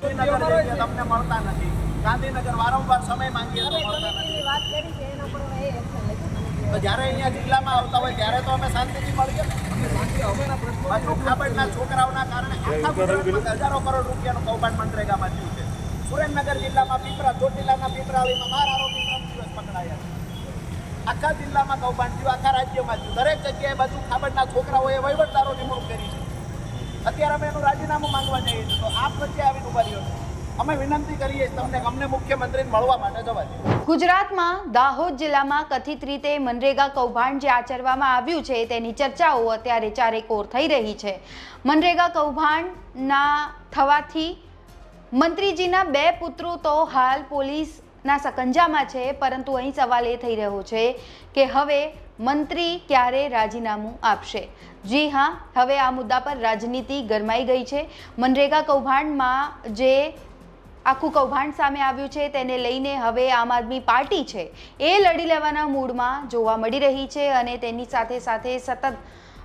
તમને મળીએ ખાબડના આખા કરોડ રૂપિયાનું કૌભાંડ મનરેગામાં થયું છે સુરેન્દ્રનગર જિલ્લામાં પીપરા ચોટીલાના પીપરાળીમાં બાર આરોપી ત્રણ દિવસ પકડાયા છે આખા જિલ્લામાં કૌભાંડ થયું આખા રાજ્યમાં થયું દરેક જગ્યાએ બાજુ ખાબડના છોકરાઓએ વહીવટદારો નિમણૂક કરી છે. અત્યારે અમે એનું રાજીનામું માંગવા જઈએ છીએ. તો આપ વચ્ચે ગુજરાતમાં દાહોદ જિલ્લામાં કથિત રીતે મનરેગા કૌભાંડ જે આચરવામાં આવ્યું છે તેની ચર્ચાઓ અત્યારે ચારેકોર થઈ રહી છે. મનરેગા કૌભાંડના થવાથી મંત્રીજીના બે પુત્રો તો હાલ પોલીસના સકંજામાં છે, પરંતુ અહીં સવાલ એ થઈ રહ્યો છે કે હવે મંત્રી ક્યારે રાજીનામું આપશે? જી હા, હવે આ મુદ્દા પર રાજનીતિ ગરમાઈ ગઈ છે. મનરેગા કૌભાંડમાં જે આખું કૌભાંડ સામે આવ્યું છે, તેને લઈને હવે આમ આદમી પાર્ટી છે. એ લડી લેવાના મૂડમાં જોવા મળી રહી છે અને તેની સાથે સાથે સતત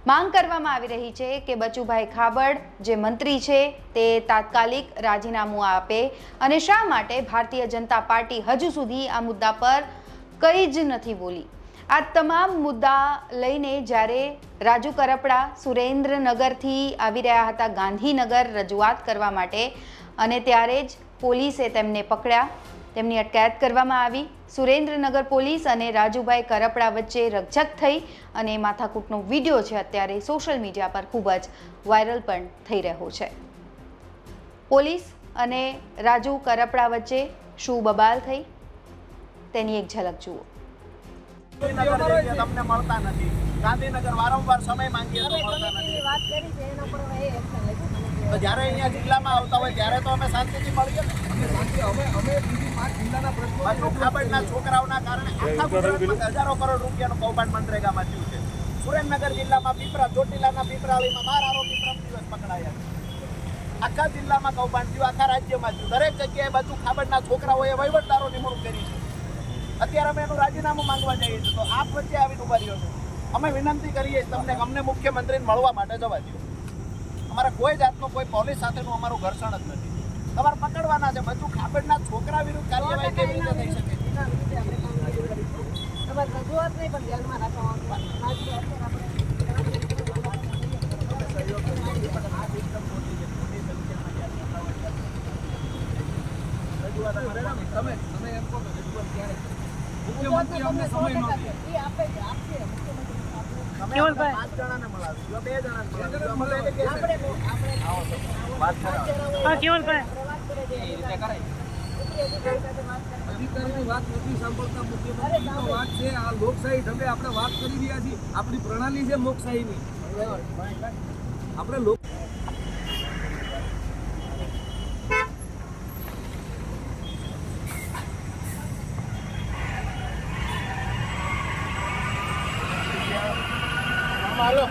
માંગ કરવામાં આવી રહી છે કે બચુભાઈ ખાબડ જે મંત્રી છે, તે તાત્કાલિક રાજીનામું આપે અને શા માટે ભારતીય જનતા પાર્ટી હજુ સુધી આ મુદ્દા પર કંઈ જ નથી બોલી? આ તમામ મુદ્દા લઈને જ્યારે રાજુ કરપડા સુરેન્દ્રનગરથી આવી રહ્યા હતા ગાંધીનગર રજૂઆત કરવા માટે અને ત્યારે જ પોલીસે તેમને પકડ્યા. તેમની અટકાયત કરવામાં આવી. સુરેન્દ્રનગર પોલીસ અને રાજુભાઈ કરપડા વચ્ચે રકઝક થઈ અને માથાકૂટનો વીડિયો છે અત્યારે સોશિયલ મીડિયા પર ખૂબ જ વાયરલ પણ થઈ રહ્યો છે. પોલીસ અને રાજુ કરપડા વચ્ચે શું બબાલ થઈ? તેની એક ઝલક જુઓ. તમને મળતા નથી. ગાંધીનગર વારંવાર સમય માંગીએ તો મળતા નથી. વાત કરી છે એના પર હવે એક્શન લેજો તો જ્યારે અહીંયા જિલ્લામાં આવતા હોય ત્યારે તો અમે શાંતિથી મળીએ ને. બાજુ ખાબડના છોકરાઓના કારણે આખા ગુજરાતમાં હજારો કરોડ રૂપિયાનું કૌભાંડ મનરેગામાં થયું છે. સુરેન્દ્રનગર જિલ્લામાં પીપરા ચોટીલાના પીપરાળીમાં બાર આરોપી ત્રણ દિવસ પકડાયા છે. આખા જિલ્લામાં કૌભાંડ થયું આખા રાજ્યમાં થયું. દરેક જગ્યાએ બાજુ ખાબડના છોકરાઓએ વહીવટદારો નિમણૂક કરી છે. અત્યારે અમે એનું રાજીનામું માંગવા જઈએ છીએ. તો આપ વચ્ચે આવીને ઊભા રહ્યો છે. અમે વિનંતી કરીએ તમને અમને મુખ્યમંત્રીને મળવા માટે જવા દો અમારા કોઈ જાતનું કોઈ પોલીસ સાથેનું અમારું ઘર્ષણ જ નથી. તમારે પકડવાના છે. બધું ખાબડના છોકરા વિરુદ્ધ કાર્યવાહી કેવી રીતે થઈ શકે? તમે તમે એમ કહો રજૂઆત ક્યારે? મુખ્યમંત્રી અમને સમય લોકશાહી ઢબે આપણે વાત કરી રહ્યા છીએ આપણી પ્રણાલી છે લોકશાહીની આપણે લોક હાલો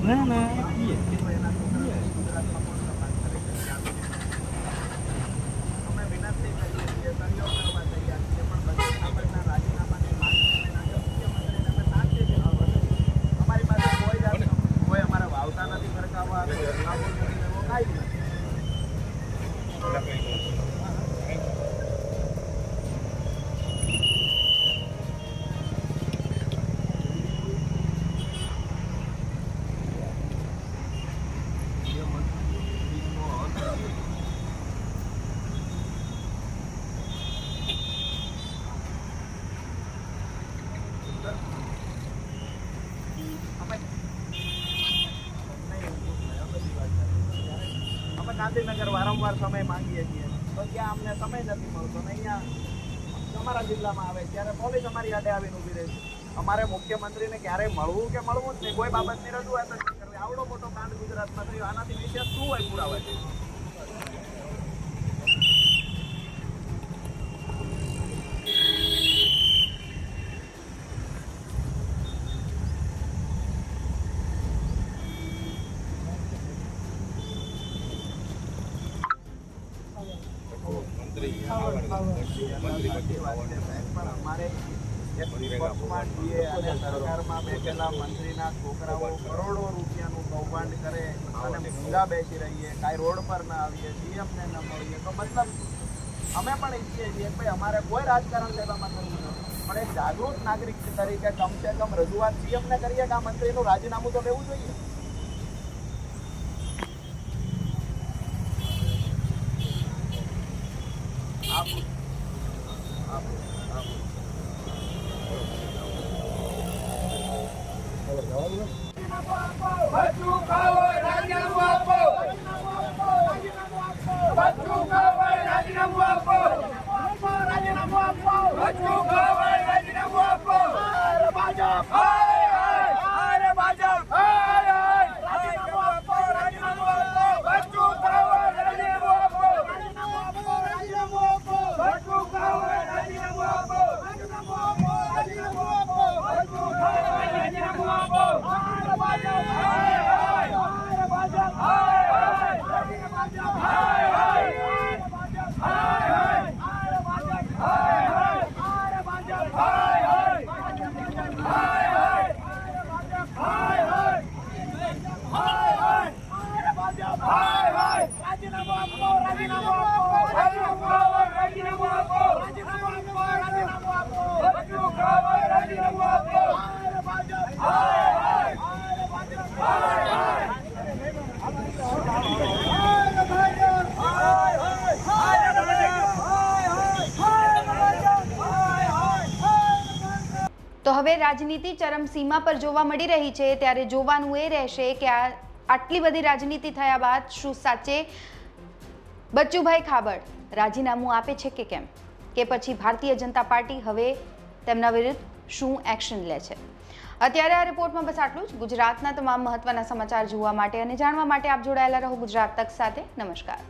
ના ના અમે વિનંતી કરીએ છીએ સહયોગ કરવા તૈયાર છીએ પણ બધા ખાબડના રાજીનામાની માંગ કરીને આજે મુખ્યમંત્રીને અમે શાંતિથી મળવા અમારી પાસે કોઈ જાતનું કોઈ અમારે વાવતા નથી ફરકાવવા આવે જણાવો નથી એવો કાંઈ જ નથી અમે ગાંધીનગર વારંવાર સમય માંગીએ છીએ. તો ત્યાં અમને સમય નથી મળતો ને અહીંયા તમારા જિલ્લામાં આવે ત્યારે પોલીસ અમારી આડે આવીને ઊભી રહે છે. અમારે મુખ્યમંત્રીને ક્યારેય મળવું કે મળવું જ નહીં, કોઈ બાબતની રજૂઆત નહીં કરવી. આવડો મોટો કાંડ ગુજરાતમાં થયો, આનાથી વિશેષ શું હોય પુરાવા છે? પણ અમારે પક્ષમાં છીએ અને મંત્રીના છોકરાઓ કરોડો રૂપિયાનું કૌભાંડ કરે અને બેસી રહીએ કાંઈ રોડ પર ના આવીએ સીએમને ન મળીએ તો મતલબ અમે પણ ઈચ્છીએ છીએ કે અમારે કોઈ રાજકારણ લેવામાં નથી પણ એક જાગૃત નાગરિક તરીકે કમસે કમ રજૂઆત સીએમને કરીએ કે આ મંત્રીનું રાજીનામું તો લેવું જોઈએ આપું આપું આપું બચ્ચું ખાવો રાજીનામું આપો બચ્ચું ખાવો રાજીનામું આપો રાજીનામું આપો બચ્ચું ખાવો રાજીનામું આપો ભાજપ હાય હાય હાય ભાજપ હાય હાય રાજીનામું આપો રાજીનામું આપો બચ્ચું ખાવો રાજીનામું આપો રાજીનામું આપો રાજીનામું આપો બચ્ચું ખાવો રાજીનામું આપો રાજીનામું આપો રાજીનામું આપો બચ્ચું ખાવો રાજીનામું આપો હાય ભાજપ હાય હાય હાય ભાજપ હાય હાય ભાજપ હાય હાય ભાજપ હાય હાય હાય ભાજપ હાય હાય હાય ભાજપ હાય હાય હાય હાય ભાજપ હાય હાય હાય હાય હાય ભાજપ હાય હાય રાજીનામું આપો રાજીનામું આપો રાજીનામું આપો રાજીનામું આપો રાજીનામું આપો રાજીનામું આપો બચ્ચું ખાવો રાજીનામું આપો હાય ભાજપ હાય હાય હાય ભાજપ હાય હાય હાય ભાજપ હાય હાય હાય ભાજપ હાય હાય હાય ભાજપ હાય હાય હાય તો હવે રાજનીતિ ચરમસીમા પર જોવા મળી રહી છે, ત્યારે જોવાનું એ રહેશે કે આ આટલી બધી રાજનીતિ થયા બાદ શું સાચે? બચ્ચુભાઈ ખાબડ, રાજીનામું આપે છે કે કેમ? કે પછી ભારતીય જનતા પાર્ટી હવે તેમના વિરુદ્ધ શું એક્શન લે છે? અત્યારે આ રિપોર્ટમાં બસ આટલું જ. ગુજરાતના તમામ મહત્વના સમાચાર જોવા માટે અને જાણવા માટે આપ જોડાયેલા રહો ગુજરાત તક સાથે. નમસ્કાર.